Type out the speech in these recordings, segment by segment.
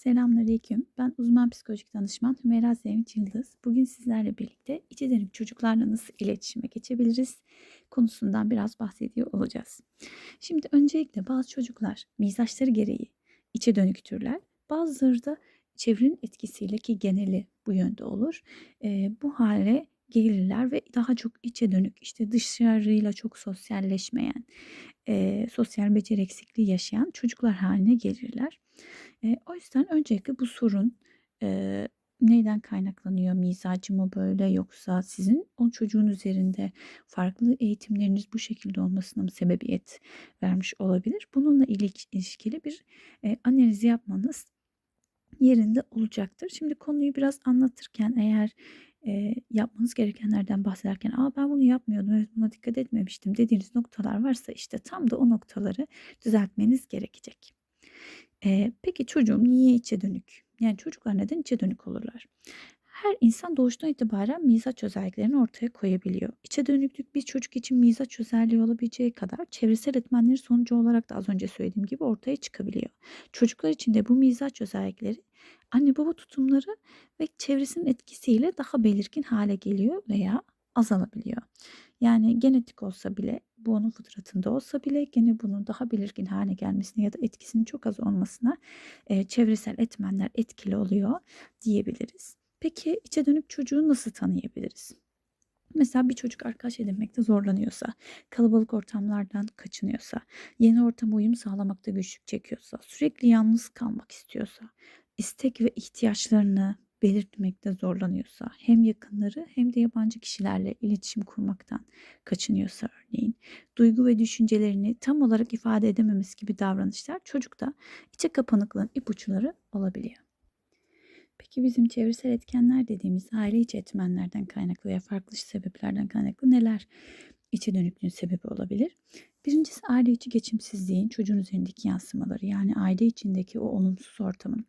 Selamünaleyküm. Ben uzman psikolojik danışman Hümeyra Sevinç Yıldız. Bugün sizlerle birlikte içe dönük çocuklarla nasıl iletişime geçebiliriz konusundan biraz bahsediyor olacağız. Şimdi öncelikle bazı çocuklar mizaçları gereği içe dönüktürler. Bazıları da çevrenin etkisiyle ki geneli bu yönde olur. e, bu hale gelirler ve daha çok içe dönük işte dışarıyla çok sosyalleşmeyen, e, sosyal beceri eksikliği yaşayan çocuklar haline gelirler. Eee, o yüzden öncelikle bu sorun, eee, neyden kaynaklanıyor? Mizacı mı böyle yoksa sizin o çocuğun üzerinde farklı eğitimleriniz bu şekilde olmasına mı sebebiyet vermiş olabilir? Bununla ilişkili bir, eee, analiz yapmanız yerinde olacaktır. Şimdi konuyu biraz anlatırken eğer, eee, yapmanız gerekenlerden bahsederken, "A, ben bunu yapmıyordum, evet, buna dikkat etmemiştim." dediğiniz noktalar varsa işte tam da o noktaları düzeltmeniz gerekecek. Eee, peki çocuğum niye içe dönük? Yani çocuklar neden içe dönük olurlar? Her insan doğuştan itibaren mizaç özelliklerini ortaya koyabiliyor. İçe dönüklük bir çocuk için mizaç özelliği olabileceği kadar çevresel etmenleri sonucu olarak da az önce söylediğim gibi ortaya çıkabiliyor. Çocuklar için de bu mizaç özellikleri anne baba tutumları ve çevresinin etkisiyle daha belirgin hale geliyor veya azalabiliyor. Yani genetik olsa bile bu onun fıtratında olsa bile gene bunun daha belirgin hale gelmesine ya da etkisinin çok az olmasına e, çevresel etmenler etkili oluyor diyebiliriz. Peki içe dönük çocuğu nasıl tanıyabiliriz? Mesela bir çocuk arkadaş edinmekte zorlanıyorsa, kalabalık ortamlardan kaçınıyorsa, yeni ortama uyum sağlamakta güçlük çekiyorsa, sürekli yalnız kalmak istiyorsa, istek ve ihtiyaçlarını belirtmekte zorlanıyorsa, hem yakınları hem de yabancı kişilerle iletişim kurmaktan kaçınıyorsa örneğin, duygu ve düşüncelerini tam olarak ifade edememesi gibi davranışlar çocukta içe kapanıklığın ipuçları olabiliyor. Peki bizim çevresel etkenler dediğimiz aile içi etmenlerden kaynaklı veya farklı sebeplerden kaynaklı neler içe dönüklüğün sebebi olabilir? Birincisi aile içi geçimsizliğin çocuğun üzerindeki yansımaları yani aile içindeki o olumsuz ortamın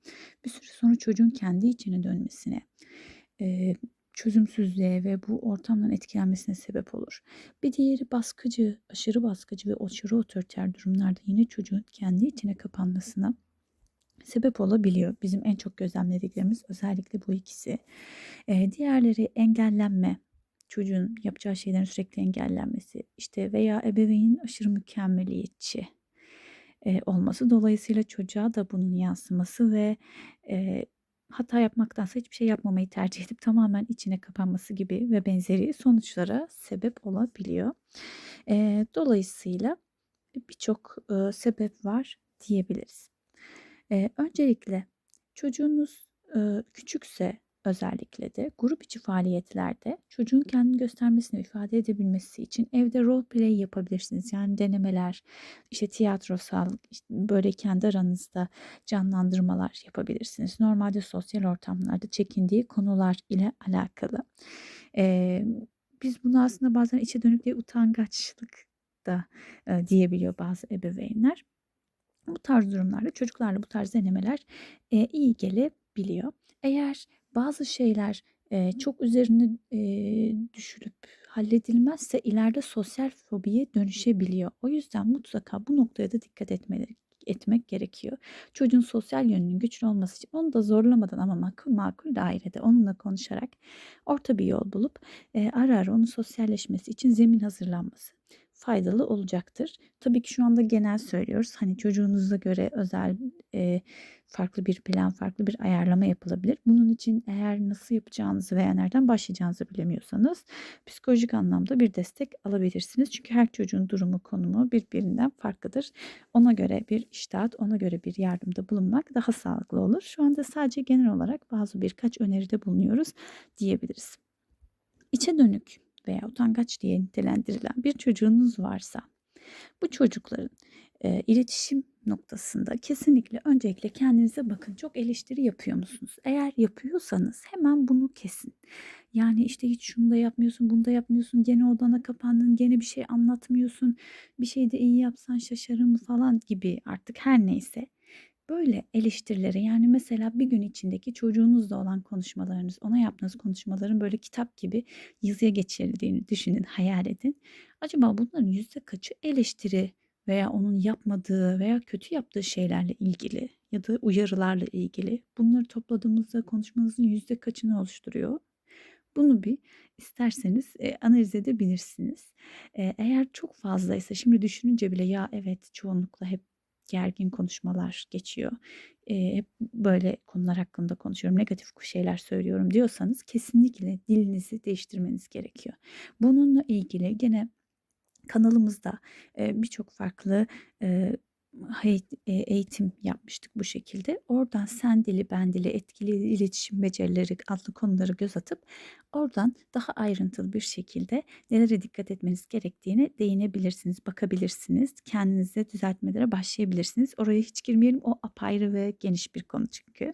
bir süre sonra çocuğun kendi içine dönmesine, e, çözümsüzlüğe ve bu ortamdan etkilenmesine sebep olur. Bir diğeri baskıcı, aşırı baskıcı ve aşırı otoriter durumlarda yine çocuğun kendi içine kapanmasına sebep olabiliyor. Bizim en çok gözlemlediklerimiz özellikle bu ikisi. Ee, diğerleri engellenme, çocuğun yapacağı şeylerin sürekli engellenmesi, işte veya ebeveynin aşırı mükemmeliyetçi e, olması. Dolayısıyla çocuğa da bunun yansıması ve e, hata yapmaktansa hiçbir şey yapmamayı tercih edip tamamen içine kapanması gibi ve benzeri sonuçlara sebep olabiliyor. E, dolayısıyla birçok e, sebep var diyebiliriz. Eee, öncelikle çocuğunuz, ııı, küçükse özellikle de grup içi faaliyetlerde çocuğun kendini göstermesini ifade edebilmesi için evde role play yapabilirsiniz. Yani denemeler, işte tiyatrosal, işte böyle kendi aranızda canlandırmalar yapabilirsiniz. Normalde sosyal ortamlarda çekindiği konular ile alakalı. Eee, biz bunu aslında bazen içe dönük diye utangaçlık da, eee, diyebiliyor bazı ebeveynler. Bu tarz durumlarda çocuklarla bu tarz denemeler, eee, iyi gelebiliyor. Eğer bazı şeyler, eee, çok üzerine, eee, düşülüp halledilmezse ileride sosyal fobiye dönüşebiliyor. O yüzden mutlaka bu noktaya da dikkat etmeleri etmek gerekiyor. Çocuğun sosyal yönünün güçlü olması için onu da zorlamadan ama makul makul dairede onunla konuşarak orta bir yol bulup, eee, ara ara onun sosyalleşmesi için zemin hazırlanması faydalı olacaktır. Tabii ki şu anda genel söylüyoruz. Hani çocuğunuza göre özel e, farklı bir plan, farklı bir ayarlama yapılabilir. Bunun için eğer nasıl yapacağınızı veya nereden başlayacağınızı bilemiyorsanız psikolojik anlamda bir destek alabilirsiniz. Çünkü her çocuğun durumu, konumu birbirinden farklıdır. Ona göre bir iştahat, ona göre bir yardımda bulunmak daha sağlıklı olur. Şu anda sadece genel olarak bazı birkaç öneride bulunuyoruz diyebiliriz. İçe dönük veya utangaç diye nitelendirilen bir çocuğunuz varsa bu çocukların e, iletişim noktasında kesinlikle öncelikle kendinize bakın. Çok eleştiri yapıyor musunuz? Eğer yapıyorsanız hemen bunu kesin. Yani işte hiç şunu da yapmıyorsun, bunu da yapmıyorsun. Gene odana kapandın, gene bir şey anlatmıyorsun. Bir şey de iyi yapsan şaşarım falan gibi artık her neyse. Böyle eleştirileri yani mesela bir gün içindeki çocuğunuzla olan konuşmalarınız, ona yaptığınız konuşmaların böyle kitap gibi yazıya geçirildiğini düşünün, hayal edin. Acaba bunların yüzde kaçı eleştiri veya onun yapmadığı veya kötü yaptığı şeylerle ilgili ya da uyarılarla ilgili bunları topladığımızda konuşmanızın yüzde kaçını oluşturuyor? Bunu bir isterseniz e, analiz edebilirsiniz. E, eğer çok fazlaysa şimdi düşününce bile ya evet çoğunlukla hep gergin konuşmalar geçiyor. Hep böyle konular hakkında konuşuyorum, negatif şeyler söylüyorum diyorsanız kesinlikle dilinizi değiştirmeniz gerekiyor. Bununla ilgili gene kanalımızda birçok farklı e, eğitim yapmıştık bu şekilde. Oradan sen dili, ben dili, etkili iletişim becerileri adlı konuları göz atıp oradan daha ayrıntılı bir şekilde nelere dikkat etmeniz gerektiğine değinebilirsiniz, bakabilirsiniz. Kendinize düzeltmelere başlayabilirsiniz. Oraya hiç girmeyelim. O apayrı ve geniş bir konu çünkü.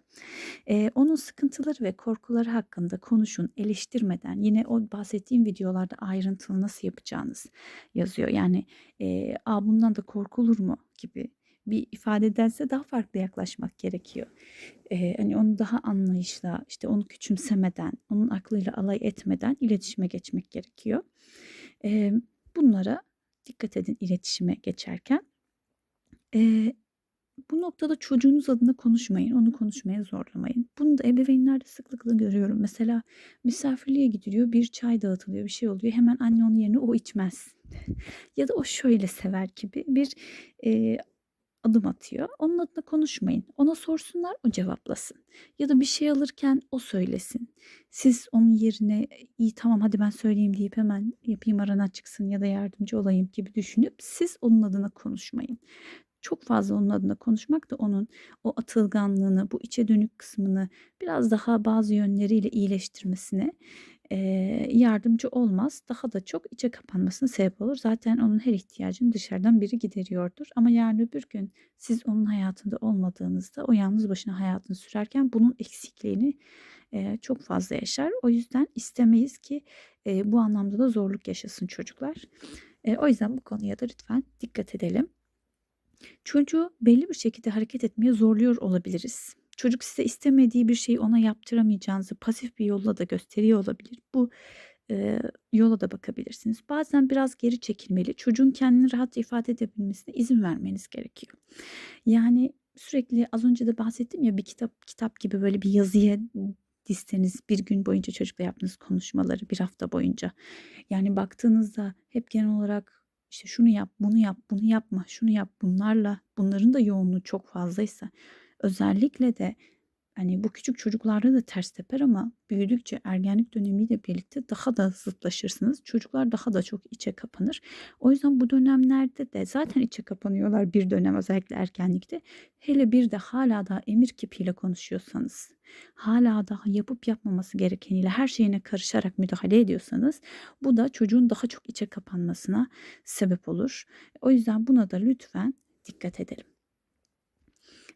Ee, onun sıkıntıları ve korkuları hakkında konuşun, eleştirmeden. Yine o bahsettiğim videolarda ayrıntılı nasıl yapacağınız yazıyor. Yani e, Aa, bundan da korkulur mu gibi bir ifade ederse daha farklı yaklaşmak gerekiyor. Ee, hani onu daha anlayışla, işte onu küçümsemeden, onun aklıyla alay etmeden iletişime geçmek gerekiyor. Ee, bunlara dikkat edin iletişime geçerken. Ee, bu noktada çocuğunuz adına konuşmayın, onu konuşmaya zorlamayın. Bunu da ebeveynlerde sıklıkla görüyorum. Mesela misafirliğe gidiliyor, bir çay dağıtılıyor, bir şey oluyor. Hemen anne onun yerine o içmez. ya da o şöyle sever gibi bir e, adım atıyor. Onun adına konuşmayın. Ona sorsunlar, o cevaplasın. Ya da bir şey alırken o söylesin. Siz onun yerine iyi tamam hadi ben söyleyeyim deyip hemen yapayım arana çıksın ya da yardımcı olayım gibi düşünüp siz onun adına konuşmayın çok fazla onun adına konuşmak da onun o atılganlığını, bu içe dönük kısmını biraz daha bazı yönleriyle iyileştirmesine e, yardımcı olmaz. Daha da çok içe kapanmasına sebep olur. Zaten onun her ihtiyacını dışarıdan biri gideriyordur. Ama yarın öbür gün siz onun hayatında olmadığınızda o yalnız başına hayatını sürerken bunun eksikliğini e, çok fazla yaşar. O yüzden istemeyiz ki e, bu anlamda da zorluk yaşasın çocuklar. E, o yüzden bu konuya da lütfen dikkat edelim. Çocuğu belli bir şekilde hareket etmeye zorluyor olabiliriz. Çocuk size istemediği bir şeyi ona yaptıramayacağınızı pasif bir yolla da gösteriyor olabilir. Bu e, yola da bakabilirsiniz. Bazen biraz geri çekilmeli. Çocuğun kendini rahat ifade edebilmesine izin vermeniz gerekiyor. Yani sürekli az önce de bahsettim ya bir kitap kitap gibi böyle bir yazıya dizseniz bir gün boyunca çocukla yaptığınız konuşmaları bir hafta boyunca. Yani baktığınızda hep genel olarak işte şunu yap, bunu yap, bunu yapma, şunu yap bunlarla bunların da yoğunluğu çok fazlaysa özellikle de hani bu küçük çocuklarda da ters teper ama büyüdükçe ergenlik dönemiyle birlikte daha da zıtlaşırsınız. Çocuklar daha da çok içe kapanır. O yüzden bu dönemlerde de zaten içe kapanıyorlar bir dönem özellikle ergenlikte. Hele bir de hala daha emir kipiyle konuşuyorsanız, hala daha yapıp yapmaması gerekeniyle her şeyine karışarak müdahale ediyorsanız bu da çocuğun daha çok içe kapanmasına sebep olur. O yüzden buna da lütfen dikkat edelim.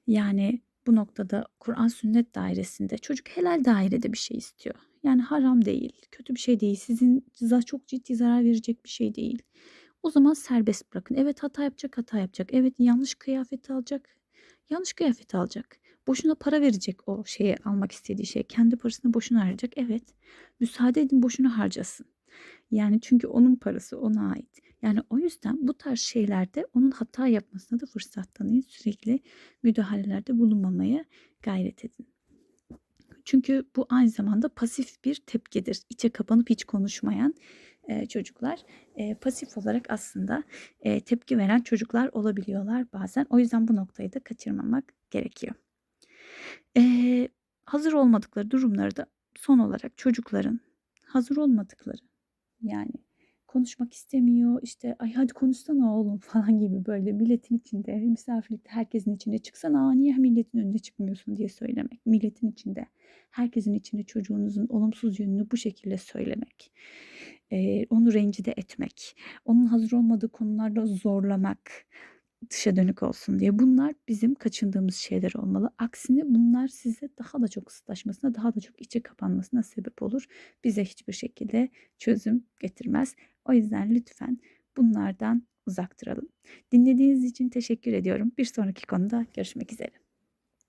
Yani bu noktada Kur'an sünnet dairesinde çocuk helal dairede bir şey istiyor. Yani haram değil, kötü bir şey değil, sizin çok ciddi zarar verecek bir şey değil. O zaman serbest bırakın. Evet hata yapacak, hata yapacak. Evet yanlış kıyafet alacak, yanlış kıyafet alacak. Boşuna para verecek o şeye almak istediği şey. Kendi parasını boşuna harcayacak. Evet. Müsaade edin boşuna harcasın. Yani çünkü onun parası ona ait. Yani o yüzden bu tarz şeylerde onun hata yapmasına da fırsat tanıyın. Sürekli müdahalelerde bulunmamaya gayret edin. Çünkü bu aynı zamanda pasif bir tepkidir. İçe kapanıp hiç konuşmayan e, çocuklar e, pasif olarak aslında e, tepki veren çocuklar olabiliyorlar bazen. O yüzden bu noktayı da kaçırmamak gerekiyor. E, hazır olmadıkları durumları da son olarak çocukların hazır olmadıkları yani konuşmak istemiyor işte ay hadi konuşsana oğlum falan gibi böyle milletin içinde misafirlikte herkesin içinde çıksana Aa, niye milletin önünde çıkmıyorsun diye söylemek milletin içinde herkesin içinde çocuğunuzun olumsuz yönünü bu şekilde söylemek ee, onu rencide etmek onun hazır olmadığı konularda zorlamak dışa dönük olsun diye. Bunlar bizim kaçındığımız şeyler olmalı. Aksine bunlar size daha da çok ısıtlaşmasına, daha da çok içe kapanmasına sebep olur. Bize hiçbir şekilde çözüm getirmez. O yüzden lütfen bunlardan uzak duralım. Dinlediğiniz için teşekkür ediyorum. Bir sonraki konuda görüşmek üzere.